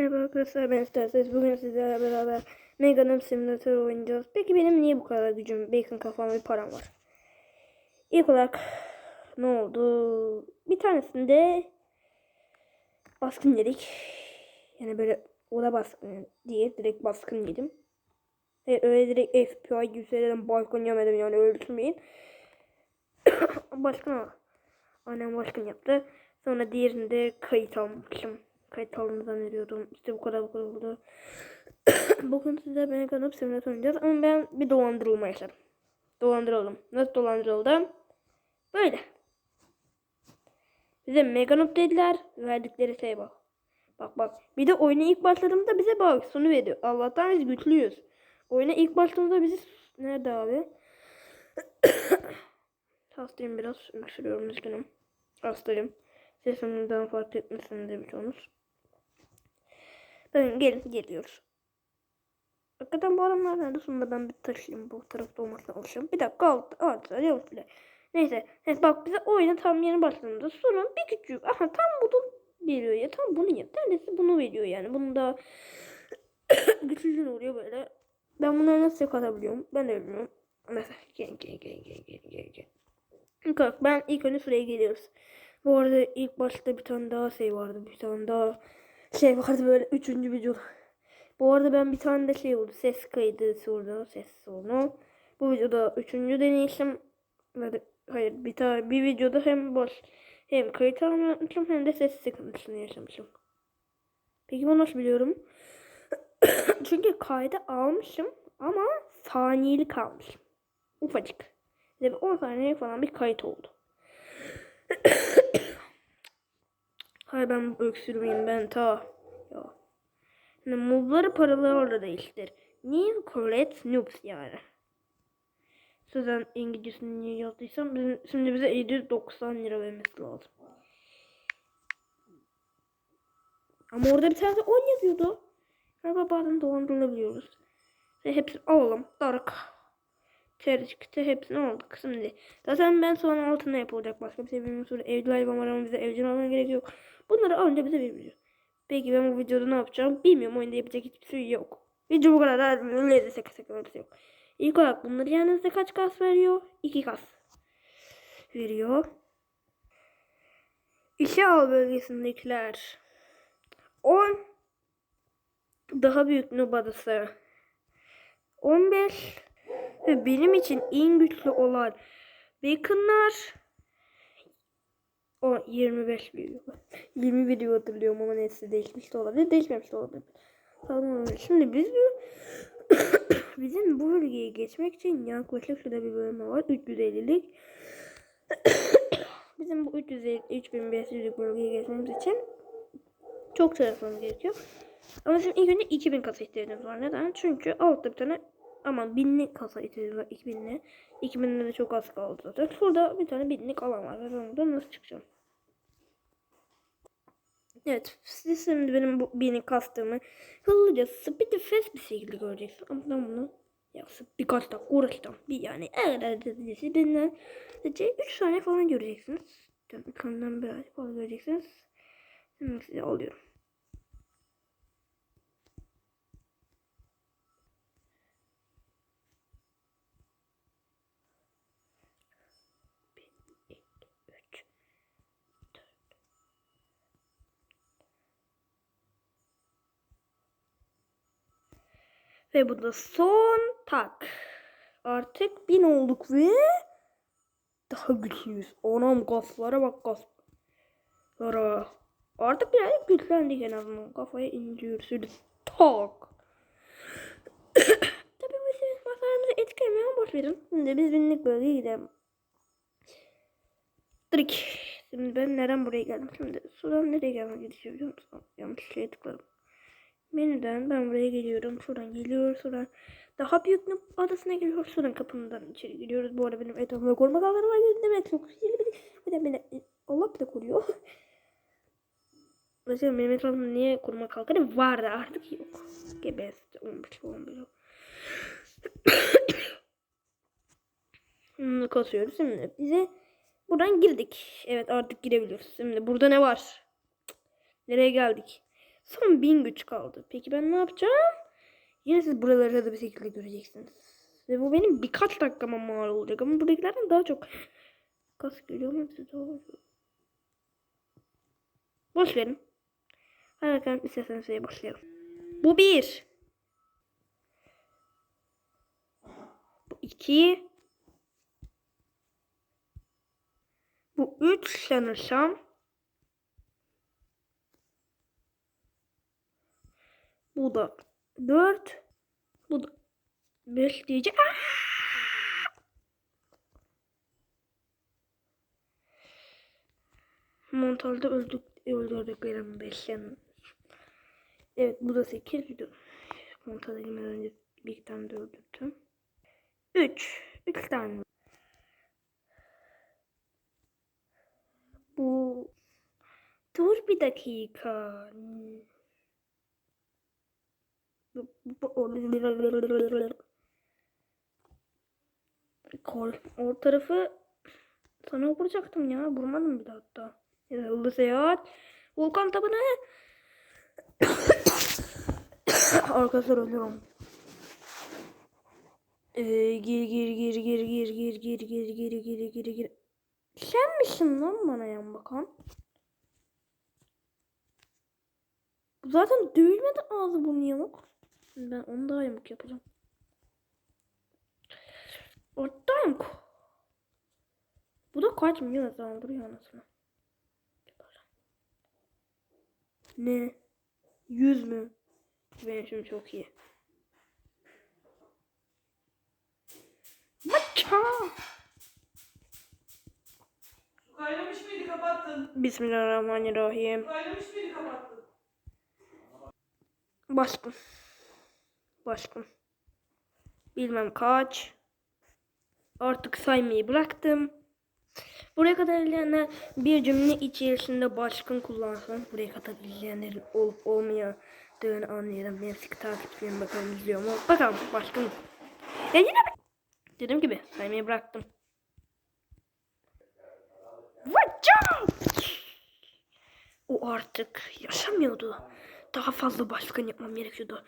Merhaba arkadaşlar ben isterseniz bugün sizlerle beraber Megan'ın simülatörü oynayacağız. Peki benim niye bu kadar gücüm, bacon kafam ve param var? İlk olarak ne oldu? Bir tanesinde baskın yedik. Yani böyle oda baskın diye direkt baskın yedim. Evet öyle direkt FBI yükselen balkon yemedim yani baskın al. Annem baskın yaptı. Sonra diğerinde kayıt almışım. Kayıt aldığımı zannediyordum. İşte bu kadar bu kadar oldu. Bugün size beni kanıp simülatör oynayacağız. Ama ben bir dolandırılma yaşadım. Dolandırıldım. Nasıl dolandırıldım? Böyle. Bize Meganup dediler. Verdikleri şey bak. Bak bak. Bir de oyuna ilk başladığımızda bize bak sonu veriyor. Allah'tan biz güçlüyüz. Oyuna ilk başladığımızda bizi... Nerede abi? Hastayım biraz. Öksürüyorum üzgünüm. Hastayım. Sesimden fark etmesini de biliyorsunuz. Bakın gelin geliyoruz. Hakikaten bu adamlar nerede? Sonunda ben bir taşıyayım bu tarafta olmasına alışım. Bir dakika alt, alt, yok bile. Neyse. Evet, bak bize oyuna tam yeni başladığında sonra bir küçük. Aha tam bunu veriyor ya. Tam bunu yap. Neredeyse bunu veriyor yani. Bunu da güçlü oluyor böyle. Ben bunları nasıl yakatabiliyorum? Ben de bilmiyorum. Mesela gel gel gel gel gel gel gel. Kalk ben ilk önce sıraya geliyoruz. Bu arada ilk başta bir tane daha şey vardı. Bir tane daha şey vardı böyle üçüncü video. Bu arada ben bir tane de şey oldu. Ses kaydı sordu. Ses sorunu. Bu videoda üçüncü deneyişim. Hayır bir tane bir videoda hem boş hem kayıt almışım hem de ses sıkıntısını yaşamışım. Peki bunu nasıl biliyorum? Çünkü kaydı almışım ama saniyeli kalmışım. Ufacık. Ve 10 saniye falan bir kayıt oldu. Hayır ben öksürmeyeyim ben ta. Ya. Yani mobları paralarla değiştir. New collect noobs yani. Sözden İngilizcesini niye yazdıysam bizim, şimdi bize 790 lira vermesi lazım. Ama orada bir tane de 10 yazıyordu. Galiba bazen dolandırılabiliyoruz. Ve hepsini alalım. Dark. Tercikte hepsini aldık şimdi. Zaten ben sonra altına yapılacak başka bir şey bilmiyorum. Sonra evcil hayvan var ama bize evcil hayvan gerek yok. Bunları alınca bize veriyor. Peki ben bu videoda ne yapacağım? Bilmiyorum. Oyunda yapacak hiçbir şey yok. Video bu kadar. Öyle seke seke öyle yok. İlk olarak bunları yanınızda kaç kas veriyor? 2 kas. Veriyor. İşe al bölgesindekiler. 10 daha büyük noob adası. 15 ve benim için en güçlü olan Bacon'lar o 25 video. 20 video hatırlıyorum ama neyse değişmiş de olabilir. Değişmemiş de olabilir. Tamam. Şimdi biz bizim bu bölgeye geçmek için yaklaşık şurada bir bölme var. 350'lik. bizim bu 350 3500'lük bölgeye geçmemiz için çok çalışmamız gerekiyor. Ama bizim ilk önce 2000 kasa ihtiyacımız var. Neden? Çünkü altta bir tane ama binlik kasa ihtiyacı var 2000'le. 2000'de de çok az kaldı zaten. Şurada bir tane binlik alan var. Ve ben buradan nasıl çıkacağım? Evet. Siz şimdi benim bu binlik kastığımı hızlıca speed fast bir şekilde göreceksin. Ama ben bunu ya birkaç dakika uğraştım. Bir yani eğer dedisi benden sadece 3 saniye falan göreceksiniz. Ekrandan biraz fazla göreceksiniz. Şimdi size alıyorum. Ve bu da son tak. Artık bin olduk ve daha güçlüyüz. Anam kaslara bak kaslara. Artık birazcık güçlendik en azından. Kafaya indiriyoruz. Tak. Tabii bu hasarımızı etkilemiyor ama boş verin. Şimdi biz binlik bölgeye gidelim. Trik. Şimdi ben neden buraya geldim? Şimdi sudan nereye gelmek gerekiyor biliyor musun? Yanlış şeye tıkladım. Menüden ben buraya geliyorum. Şuradan geliyor. Şuradan daha büyük noob adasına geliyor. Şuradan kapımdan içeri giriyoruz. Bu arada benim etrafımda koruma kalları var. Demek çok güzel bir Bir de beni Allah bile koruyor. Mesela benim etrafımda niye koruma kalkanı vardı artık yok. Gebest olmuş olmuş. Bunu kasıyoruz şimdi. Bize buradan girdik. Evet artık girebiliyoruz. Şimdi burada ne var? Nereye geldik? Son 1000 güç kaldı. Peki ben ne yapacağım? Yine siz buraları da bir şekilde göreceksiniz. Ve bu benim birkaç dakikama mal olacak ama buradakilerden daha çok kas geliyor mu size doğru? Boş verin. Hadi bakalım isterseniz şeye başlayalım. Bu bir. Bu iki. Bu üç sanırsam. Bu da dört. Bu da beş diyecek. Aa! Öldük, öldürdüklerim beş yani. Evet bu da sekiz. Bir de girmeden önce bir tane de öldürdüm. Üç. Üç tane. Bu Dur bir dakika. Kol. O tarafı sana vuracaktım ya. Vurmadım bile hatta. Hızlı seyahat. Volkan tabanı. Arkadaşlar ölüyorum. Ee, gir gir gir gir gir gir gir gir gir gir gir gir. Sen misin lan bana yan bakan? Zaten düğülmedi ağzı burnu yamuk. Ben onu daha yamuk yapacağım. Orta yamuk. Bu da kaç milyon saldırıyor anasını. Ne? Yüz mü? Benim şimdi çok iyi. Maça! Kaynamış mıydı kapattın? Bismillahirrahmanirrahim. Kaynamış mıydı kapattın? Bastım. Bastım. Bilmem kaç. Artık saymayı bıraktım. Buraya kadar izleyenler bir cümle içerisinde başkın kullansın. Buraya kadar izleyenlerin olup olmayadığını anlayalım. Benim sıkı takipçilerim bakalım izliyor mu? Bakalım başkın. Ya yine mi? Dediğim gibi saymayı bıraktım. Vacam! O artık yaşamıyordu. Daha fazla başkan yapmam gerekiyordu.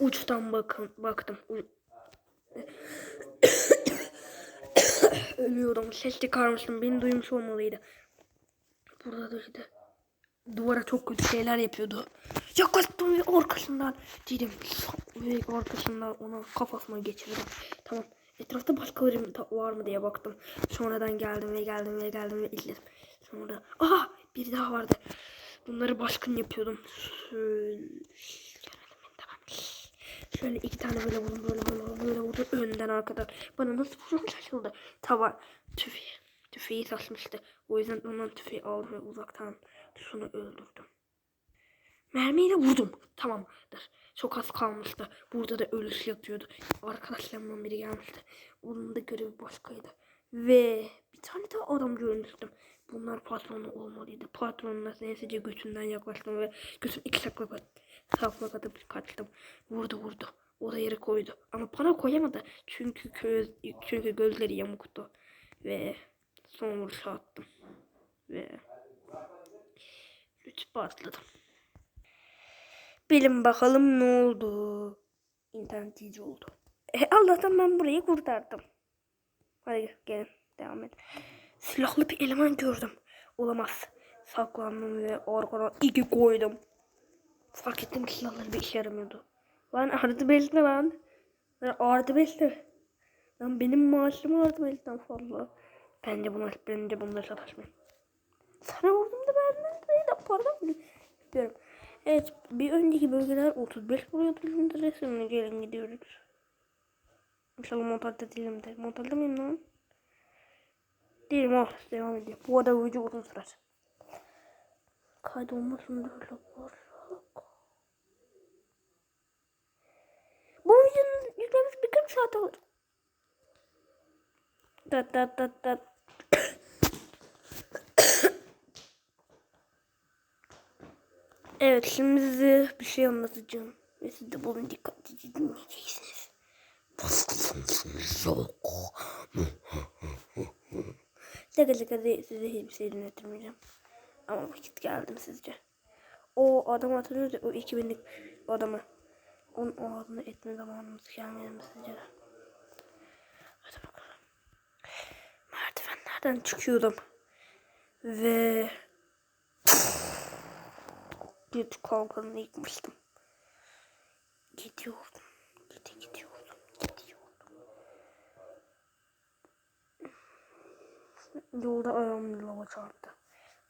Uçtan bakın, baktım. Ölüyorum. Ses çıkarmıştım. Beni duymuş olmalıydı. Burada da işte duvara çok kötü şeyler yapıyordu. Yaklaştım ve arkasından dedim. Ve arkasından ona kafasına geçirdim. Tamam. Etrafta başkaları var mı diye baktım. Sonradan geldim ve geldim ve geldim ve izledim. Sonra aha bir daha vardı. Bunları baskın yapıyordum. Şöyle, Şöyle iki tane böyle vurdum böyle böyle böyle vurdum önden arkadan. Bana nasıl vurduğum şaşıldı. Tava tüfeği. Tüfeği saçmıştı. O yüzden ondan tüfeği aldım ve uzaktan şunu öldürdüm. Mermiyle vurdum. Tamamdır. Çok az kalmıştı. Burada da ölüsü yatıyordu. Arkadaşlarımdan biri gelmişti. Onun da görevi başkaydı. Ve bir tane daha adam görmüştüm. Bunlar patronu olmalıydı. Patronuna neyse götünden yaklaştım ve götün iki sakla sakla atıp kaçtım. Vurdu vurdu. O da yere koydu. Ama bana koyamadı. Çünkü göz, çünkü gözleri yamuktu. Ve son vuruşu attım. Ve üç patladım. Bilin bakalım ne oldu. İnternet iyice oldu. E, Allah'tan ben burayı kurtardım. Hadi gelin devam et. Silahlı bir eleman gördüm. Olamaz. Saklandım ve arkana iki koydum. Fark ettim ki silahları bir işe yaramıyordu. Lan artı belli lan. Artı belli. Lan benim maaşım artı belliden fazla. Bence bunlar, bence bunlar sataşmayın. Sana vurdum da ben de para mı? Bilmiyorum. Evet bir önceki bölgeler 35 vuruyordu. Şimdi resimine gelin gidiyoruz. İnşallah montajda değilim de. Montajda mıyım lan? Değilim ah devam edeyim. Bu arada video uzun sürer. Kaydolmasın böyle var. Bu videonun yüklemesi bir 40 saat alır. Dat dat dat dat. Evet şimdi size bir şey anlatacağım. Ve siz de bunu dikkatlice dinleyeceksiniz. Şaka şaka size hiçbir şey dinletemeyeceğim. Ama vakit geldim sizce. o adam hatırlıyor o 2000'lik adamı. Onun o adını etme zamanımız gelmedi mi sizce? Hadi bakalım. Merdivenlerden çıkıyordum. Ve bir kalkanını yıkmıştım. Gidiyordum. Gidi gidiyordum. Gidiyordum. Yolda ayağım lava çarptı.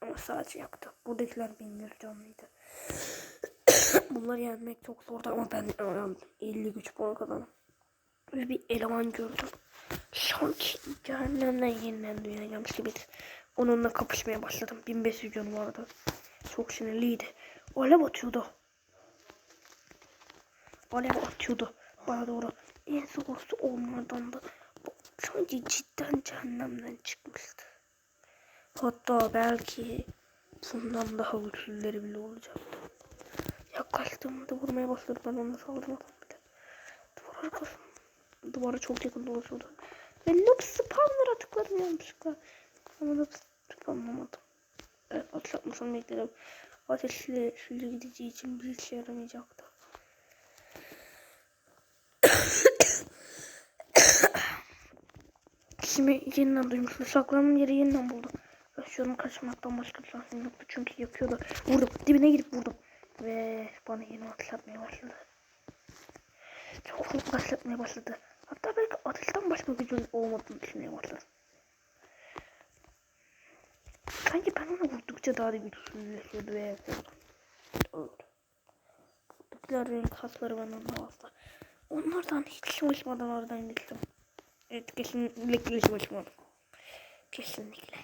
Ama sadece yaktı. Buradakiler binler canlıydı. Bunları yenmek çok zordu ama ben ayağım 50 güç puan kazandım. Ve bir eleman gördüm. Sanki cehennemden yeniden dünyaya gelmiş gibiydi. Onunla kapışmaya başladım. 1500 canı vardı. Çok sinirliydi. Alev atıyordu. Alev atıyordu. Bana doğru. En zorlusu onlardan da sanki cidden cehennemden çıkmıştı. Hatta belki bundan daha güçlüleri bile olacaktı. Yaklaştığımda vurmaya başladı. Ben ona saldırmadım bile. Duvar arkası. Duvara çok yakın dolaşıyordu. Ve noob spawner'a tıkladım yanlışlıkla. Ama noob spamlamadım. Evet atlatmasam bekledim. Ateşli şöyle gideceği için bir işe yaramayacaktı. Şimdi yeniden duymuştum. Saklanma yeri yeniden buldum. Kaçıyorum kaçmaktan başka bir şansım yoktu. Çünkü yakıyordu. Vurdum. Dibine girip vurdum. Ve bana yeni atlatmaya başladı. Çok hızlı atlatmaya başladı. Hatta belki ateşten başka gücün olmadığını düşünmeye başladım. Sanki ben ona vurdukça daha da güçsüzleşiyordu ve. Öldü. Buradakilerin kasları benden daha fazla. Onlardan hiç çalışmadan oradan gittim. Evet kesinlikle çalışmadım. Kesinlikle.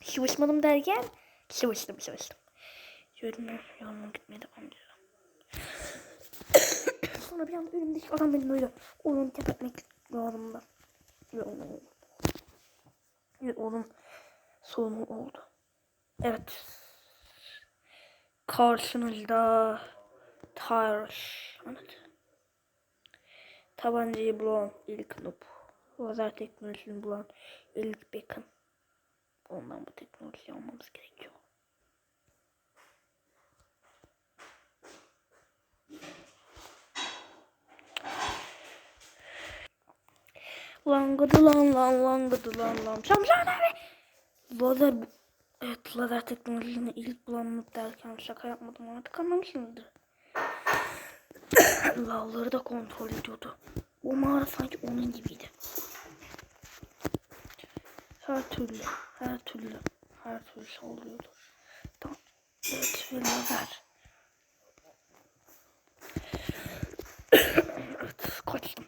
Çalışmadım derken çalıştım çalıştım. Yoluma, yoluma gitmeye devam ediyorum. Sonra bir anda önümdeki adam beni duydu. Onu tepetmek ben. Ve onu Ve onun sonu oldu. Evet. Karşınızda Tarş. Anlat. Tabancayı bulan ilk noob. Lazer teknolojisini bulan ilk beacon. Ondan bu teknolojiyi almamız gerekiyor. Langıdı lan lan langıdı lan lan. Şamşan abi. Lazer Evet lazer teknolojisini ilk bulan derken şaka yapmadım artık anlamışsınızdır. Lavları da kontrol ediyordu. O mağara sanki onun gibiydi. Her türlü, her türlü, her türlü sallıyordu. Tamam. Evet ve lazer. evet, kaçtım.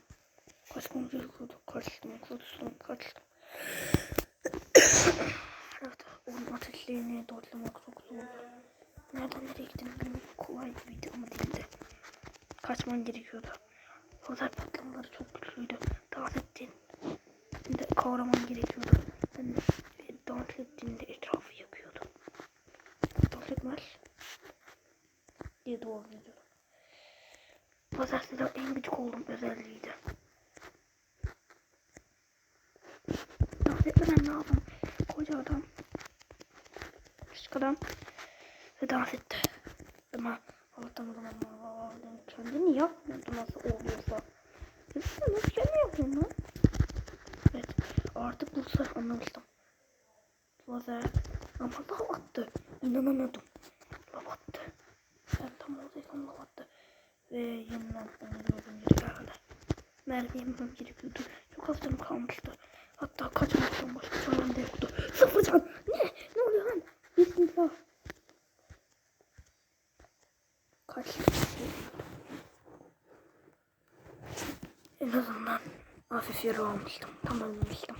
Kaçmam gerekiyordu. Kaçtım, kaçtım, kaçtım. evet, onun ateşlerini dodlamak çok zordu. Nereden nereye gittiğini gibiydi ama değildi. Kaçman gerekiyordu. Lazer patlamaları çok güçlüydü. Dans ettiğin de kavraman gerekiyordu. Yani dans ettiğinde etrafı yakıyordu. Dans etmez diye doğru. Lazer silah en gıcık olduğum özelliğiydi. Dans etmeden lazım. Koca adam. Küçük adam. Ve dans etti. Ama O zaman kendini yapmıyordu nasıl oluyorsa. Sen nasıl kendi yapıyorsun lan? Evet. Artık bu sefer anlamıştım. Lazer. Ama lav attı. İnanamadım. Lav attı. Ben tam oradayken lav attı. Ve yeniden onu gördüğüm yere geldi. Mermi yemem gerekiyordu. Çok az canım kalmıştı. Hatta kaçmaktan başka çarem de yoktu. Sıfır can. Ne? Ne oluyor lan? Bismillah. Kaç. En azından hafif yara almıştım. Tamamlamıştım.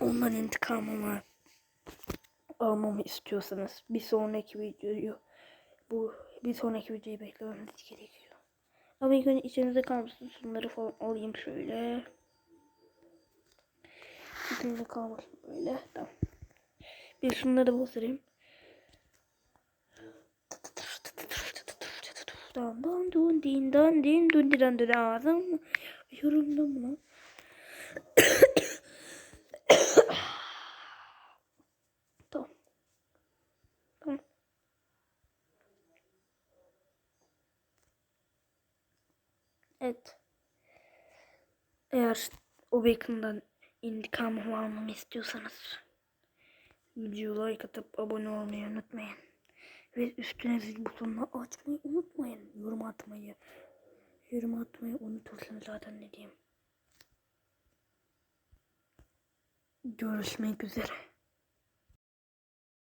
Ondan intikamımı almamı istiyorsanız bir sonraki videoyu bu bir sonraki videoyu beklemeniz gerekiyor. Ama ilk önce içinizde kalmasın şunları falan alayım şöyle. İçinizde kalmasın böyle. Tamam. Bir şunları bozdurayım. Dan dan dun din dan din dun din dan dun ağzım. Yorumda bunu. tamam. Evet. Eğer o Bacon'dan intikamımı almamı istiyorsanız videoya like atıp abone olmayı unutmayın. Ve üstüne zil butonunu açmayı unutmayın. Yorum atmayı. Yorum atmayı unutursanız zaten ne diyeyim. Görüşmek üzere.